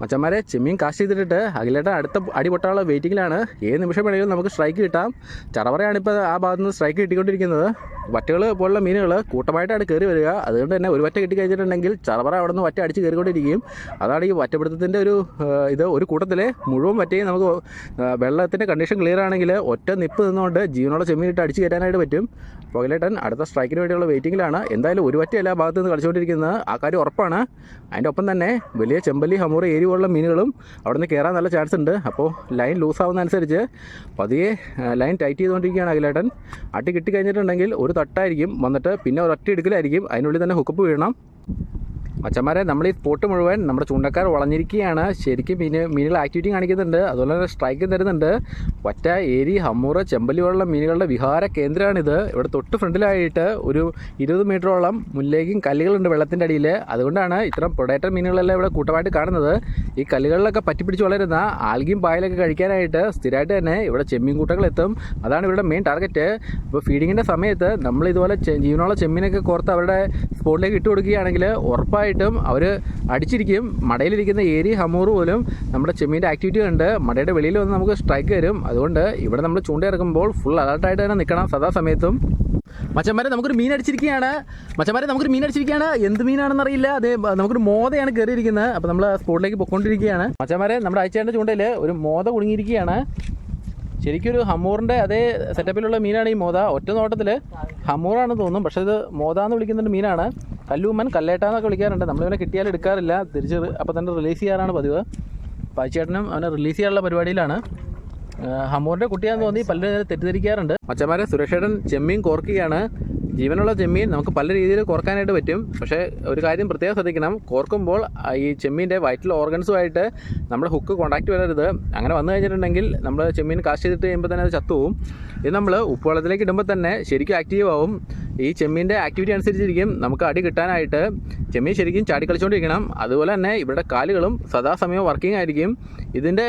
മച്ചന്മാരെ ചെമ്മീൻ കാശ് ചെയ്തിട്ട് അഖിലേട്ടൻ അടുത്ത അടി പൊട്ടാനുള്ള വെയിറ്റിങ്ങിലാണ് ഏത് നിമിഷം വേണമെങ്കിലും നമുക്ക് സ്ട്രൈക്ക് കിട്ടാം. ചറവറയാണ് ഇപ്പോൾ ആ ഭാഗത്ത് നിന്ന് സ്ട്രൈക്ക് കിട്ടിക്കൊണ്ടിരിക്കുന്നത്. വറ്റകൾ പോലുള്ള മീനുകൾ കൂട്ടമായിട്ടാണ് കയറി വരിക. അതുകൊണ്ട് തന്നെ ഒരു വറ്റ കിട്ടി കഴിഞ്ഞിട്ടുണ്ടെങ്കിൽ ചറവറ അവിടെ നിന്ന് വറ്റ അടിച്ച് കയറിക്കൊണ്ടിരിക്കും അതാണ് ഈ വറ്റപിടുത്തത്തിന്റെ ഒരു ഇത് ഒരു കൂട്ടത്തിലെ മുഴുവൻ വറ്റയും നമുക്ക് വെള്ളത്തിന്റെ കണ്ടീഷൻ ക്ലിയർ ആണെങ്കിൽ ഒറ്റ നിപ്പ് നിന്നുകൊണ്ട് ജീവനുള്ള ചെമ്മീനിട്ട് അടിച്ച് കയറ്റാനായിട്ട് പറ്റും. പുകലേട്ടൻ അടുത്ത സ്ട്രൈക്കിന് വേണ്ടിയുള്ള വെയിറ്റിങ്ങിലാണ് എന്തായാലും ഒരു വറ്റ എല്ലാ ഭാഗത്തു നിന്ന് കളിച്ചുകൊണ്ടിരിക്കുന്നത്. ആ കാര്യം ഉറപ്പാണ്. അതിന്റെ ഒപ്പം തന്നെ വലിയ ചെമ്പല്ലി ഹമൂർ ഏരി പോലുള്ള മീനുകളും അവിടെ നിന്ന് കയറാൻ നല്ല ചാൻസ് ഉണ്ട്. അപ്പോൾ ലൈൻ ലൂസ് ആവുന്നതനുസരിച്ച് പതിയെ ലൈൻ ടൈറ്റ് ചെയ്തുകൊണ്ടിരിക്കുകയാണ് അഖിലേട്ടൻ. അട്ടി കിട്ടി കഴിഞ്ഞിട്ടുണ്ടെങ്കിൽ ഒരു തട്ടായിരിക്കും. വന്നിട്ട് പിന്നെ ഒരൊറ്റ എടുക്കലായിരിക്കും അതിനുള്ളിൽ തന്നെ ഹുക്കപ്പ് വീഴണം. മച്ചന്മാരെ നമ്മൾ ഈ സ്പോട്ട് മുഴുവൻ നമ്മുടെ ചൂണ്ടക്കാർ വളഞ്ഞിരിക്കുകയാണ്. ശരിക്കും മീന് മീനുകൾ ആക്ടിവിറ്റി കാണിക്കുന്നുണ്ട്. അതുപോലെ തന്നെ സ്ട്രൈക്കും തരുന്നുണ്ട്. ഒറ്റ ഏരി ഹമ്മൂറ് ചെമ്പല്ലി പോലുള്ള മീനുകളുടെ വിഹാര കേന്ദ്രമാണിത്. ഇവിടെ തൊട്ട് ഫ്രണ്ടിലായിട്ട് ഒരു ഇരുപത് മീറ്ററോളം മുല്ലേക്കും കല്ലുകളുണ്ട് വെള്ളത്തിന്റെ അടിയിൽ. അതുകൊണ്ടാണ് ഇത്തരം പ്രൊഡേറ്റർ മീനുകളെല്ലാം ഇവിടെ കൂട്ടമായിട്ട് കാണുന്നത്. ഈ കല്ലുകളിലൊക്കെ പറ്റിപ്പിടിച്ച് വളരുന്ന ആൽഗിയും പായലൊക്കെ കഴിക്കാനായിട്ട് സ്ഥിരമായിട്ട് തന്നെ ഇവിടെ ചെമ്മീൻ കൂട്ടങ്ങൾ എത്തും. അതാണ് ഇവിടെ മെയിൻ ടാർഗറ്റ് ഇപ്പോൾ ഫീഡിങ്ങിന്റെ സമയത്ത് നമ്മൾ ഇതുപോലെ ജീവനുള്ള ചെമ്മീനൊക്കെ കോർത്ത് അവരുടെ സ്പോട്ടിലേക്ക് ഇട്ട് കൊടുക്കുകയാണെങ്കിൽ ഉറപ്പായിട്ടും അവർ അടിച്ചിരിക്കും. മടയിലിരിക്കുന്ന ഏരി ഹമൂർ പോലും നമ്മുടെ ചെമ്മീന്റെ ആക്ടിവിറ്റി ഉണ്ട്. മടയുടെ വെളിയിൽ വന്ന് നമുക്ക് സ്ട്രൈക്ക് വരും. അതുകൊണ്ട് ഇവിടെ നമ്മൾ ചൂണ്ടയിറക്കുമ്പോൾ ഫുൾ അലർട്ടായിട്ട് തന്നെ നിൽക്കണം സദാസമയത്തും. മച്ചന്മാരെ നമുക്കൊരു മീൻ അടിച്ചിരിക്കുകയാണ്. മച്ചന്മാരെ നമുക്കൊരു മീൻ അടിച്ചിരിക്കുകയാണ്. എന്ത് മീനാണെന്ന് അറിയില്ല. അതേ നമുക്കൊരു മോതയാണ് കയറിയിരിക്കുന്നത്. അപ്പോൾ നമ്മൾ സ്പോട്ടിലേക്ക് പൊയ്ക്കൊണ്ടിരിക്കുകയാണ്. മച്ചന്മാരെ നമ്മുടെ അയച്ചേണ്ട ചൂണ്ടയിൽ ഒരു മോത കുടുങ്ങിയിരിക്കുകയാണ്. ശരിക്കും ഒരു ഹമ്മൂറിന്റെ അതേ സെറ്റപ്പിലുള്ള മീനാണ് ഈ മോത. ഒറ്റ നോട്ടത്തിൽ ഹമ്മൂറാണെന്ന് തോന്നും. പക്ഷേ ഇത് മോത എന്ന് വിളിക്കുന്നൊരു മീനാണ്. കല്ലൂമ്മൻ കല്ലേട്ട എന്നൊക്കെ വിളിക്കാറുണ്ട് നമ്മളിവനെ കിട്ടിയാൽ എടുക്കാറില്ല. തിരിച്ച് അപ്പം തന്നെ റിലീസ് ചെയ്യാറാണ് പതിവ്. പാച്ചേട്ടനും അവനെ റിലീസ് ചെയ്യാനുള്ള പരിപാടിയിലാണ്. ഹമ്മൂറിന്റെ കുട്ടിയാന്ന് തോന്നി പലരും തെറ്റിദ്ധരിക്കാറുണ്ട്. മച്ചന്മാരെ സുരക്ഷേട്ടൻ ചെമ്മീൻ കോർക്കുകയാണ്. ജീവനുള്ള ചെമ്മീൻ നമുക്ക് പല രീതിയിൽ കോർക്കാനായിട്ട് പറ്റും. പക്ഷേ ഒരു കാര്യം പ്രത്യേകം ശ്രദ്ധിക്കണം. കോർക്കുമ്പോൾ ഈ ചെമ്മീന്റെ വൈറ്റൽ ഓർഗൻസുമായിട്ട് നമ്മൾ ഹുക്ക് കോൺടാക്റ്റ് വരരുത്. അങ്ങനെ വന്നു കഴിഞ്ഞിട്ടുണ്ടെങ്കിൽ നമ്മൾ ചെമ്മീൻ കാസ്റ്റ് ചെയ്തിട്ട് കഴിയുമ്പോൾ തന്നെ അത് ചത്തുപോകും ഇത് നമ്മൾ ഉപ്പുവെള്ളത്തിലേക്ക് ഇടുമ്പോൾ തന്നെ ശരിക്കും ആക്റ്റീവ് ആവും. ഈ ചെമ്മീന്റെ ആക്ടിവിറ്റി അനുസരിച്ചിരിക്കും. നമുക്ക് അടി കിട്ടാനായിട്ട് ചെമ്മീൻ ശരിക്കും ചാടി കളിച്ചുകൊണ്ടിരിക്കണം അതുപോലെ തന്നെ ഇവിടെ കാലുകളും സദാസമയം വർക്കിംഗ് ആയിരിക്കും. ഇതിന്റെ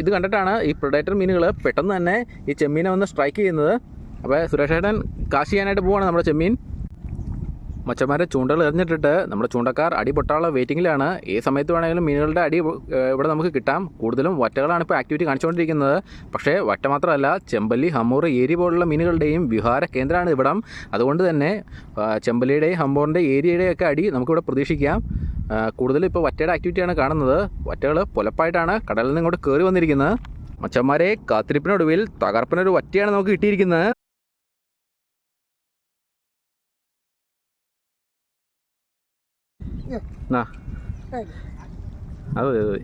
ഇത് കണ്ടിട്ടാണ് ഈ പ്രൊഡേറ്റർ മീനുകൾ പെട്ടെന്ന് തന്നെ ഈ ചെമ്മീനെ വന്ന് സ്ട്രൈക്ക് ചെയ്യുന്നത്. അപ്പോൾ സുരേഷേട്ടൻ കാശ് ചെയ്യാനായിട്ട് പോവാണ് നമ്മുടെ ചെമ്മീൻ. മച്ചന്മാരെ ചൂണ്ടകൾ എറിഞ്ഞിട്ടിട്ട് നമ്മുടെ ചൂണ്ടക്കാർ അടി പൊട്ടാനുള്ള വെയിറ്റിങ്ങിലാണ്. ഏത് സമയത്ത് വേണമെങ്കിലും മീനുകളുടെ അടി ഇവിടെ നമുക്ക് കിട്ടാം. കൂടുതലും വറ്റകളാണ് ഇപ്പോൾ ആക്ടിവിറ്റി കാണിച്ചുകൊണ്ടിരിക്കുന്നത്. പക്ഷേ വറ്റ മാത്രമല്ല ചെമ്പല്ലി ഹമ്മൂർ ഏരി പോലുള്ള മീനുകളുടെയും വിഹാര കേന്ദ്രമാണ് ഇവിടം. അതുകൊണ്ട് തന്നെ ചെമ്പല്ലിയുടെയും ഹമ്മൂറിന്റെ ഏരിയയുടെയും ഒക്കെ അടി നമുക്കിവിടെ പ്രതീക്ഷിക്കാം. കൂടുതലും ഇപ്പോൾ വറ്റയുടെ ആക്ടിവിറ്റിയാണ് കാണുന്നത്. വറ്റകൾ പുലപ്പായിട്ടാണ് കടലിൽ നിന്ന് ഇങ്ങോട്ട് കയറി വന്നിരിക്കുന്നത്. മച്ചന്മാരെ കാത്തിരിപ്പിനൊടുവിൽ തകർപ്പനൊരു വറ്റയാണ് നമുക്ക് കിട്ടിയിരിക്കുന്നത്. ആ അതെ അതെ